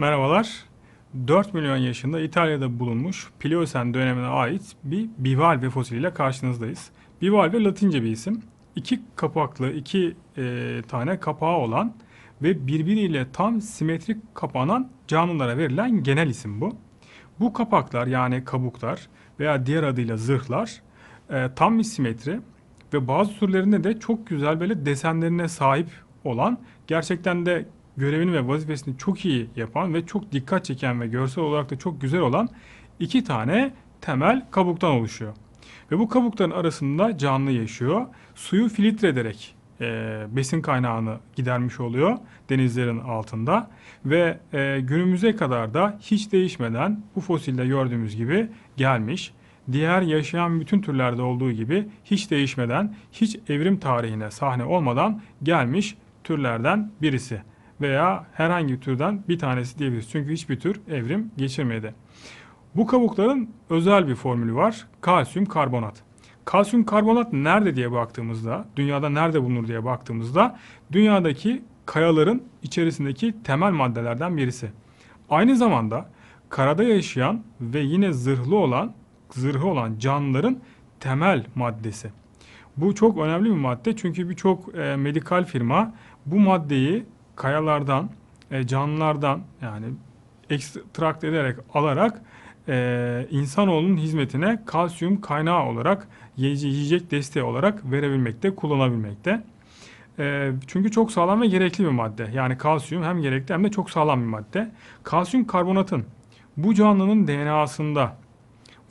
Merhabalar. 4 milyon yaşında İtalya'da bulunmuş Pliocen dönemine ait bir bivalve fosiliyle karşınızdayız. Bivalve Latince bir isim. İki kapaklı, iki e, tane kapağı olan ve birbiriyle tam simetrik kapanan canlılara verilen genel isim bu. Bu kapaklar yani kabuklar veya diğer adıyla zırhlar e, tam bir simetri ve bazı türlerinde de çok güzel böyle desenlerine sahip olan gerçekten de görevini ve vazifesini çok iyi yapan ve çok dikkat çeken ve görsel olarak da çok güzel olan iki tane temel kabuktan oluşuyor. Ve bu kabukların arasında canlı yaşıyor. Suyu filtre ederek e, besin kaynağını gidermiş oluyor denizlerin altında. Ve e, günümüze kadar da hiç değişmeden bu fosilde gördüğümüz gibi gelmiş. Diğer yaşayan bütün türlerde olduğu gibi hiç değişmeden, hiç evrim tarihine sahne olmadan gelmiş türlerden birisi veya herhangi bir türden bir tanesi diyebiliriz. Çünkü hiçbir tür evrim geçirmedi. Bu kabukların özel bir formülü var. Kalsiyum karbonat. Kalsiyum karbonat nerede diye baktığımızda, dünyada nerede bulunur diye baktığımızda dünyadaki kayaların içerisindeki temel maddelerden birisi. Aynı zamanda karada yaşayan ve yine zırhlı olan, zırhı olan canlıların temel maddesi. Bu çok önemli bir madde çünkü birçok e, medikal firma bu maddeyi kayalardan, e, canlılardan yani ekstrakt ederek alarak e, insanoğlunun hizmetine kalsiyum kaynağı olarak yiyece- yiyecek desteği olarak verebilmekte, kullanabilmekte. E, çünkü çok sağlam ve gerekli bir madde. Yani kalsiyum hem gerekli hem de çok sağlam bir madde. Kalsiyum karbonatın bu canlının DNA'sında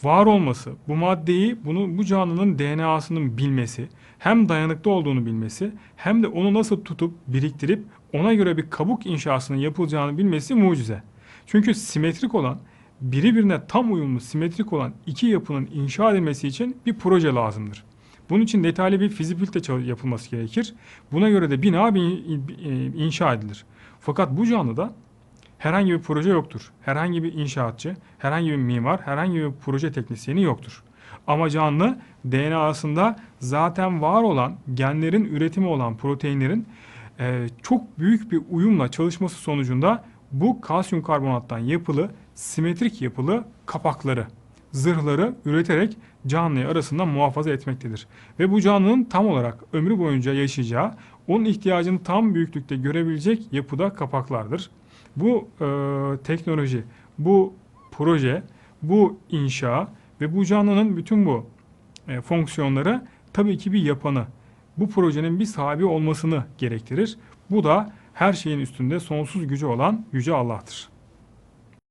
var olması, bu maddeyi, bunu bu canlının DNA'sının bilmesi, hem dayanıklı olduğunu bilmesi, hem de onu nasıl tutup biriktirip ona göre bir kabuk inşasının yapılacağını bilmesi mucize. Çünkü simetrik olan, biri birine tam uyumlu simetrik olan iki yapının inşa edilmesi için bir proje lazımdır. Bunun için detaylı bir fizibilite yapılması gerekir. Buna göre de bina e, inşa edilir. Fakat bu canlıda herhangi bir proje yoktur. Herhangi bir inşaatçı, herhangi bir mimar, herhangi bir proje teknisyeni yoktur. Ama canlı DNA'sında zaten var olan genlerin üretimi olan proteinlerin e, çok büyük bir uyumla çalışması sonucunda bu kalsiyum karbonattan yapılı simetrik yapılı kapakları, zırhları üreterek canlıyı arasında muhafaza etmektedir. Ve bu canlının tam olarak ömrü boyunca yaşayacağı, onun ihtiyacını tam büyüklükte görebilecek yapıda kapaklardır. Bu e, teknoloji, bu proje, bu inşa ve bu canlının bütün bu e, fonksiyonları tabii ki bir yapanı, bu projenin bir sahibi olmasını gerektirir. Bu da her şeyin üstünde sonsuz gücü olan Yüce Allah'tır.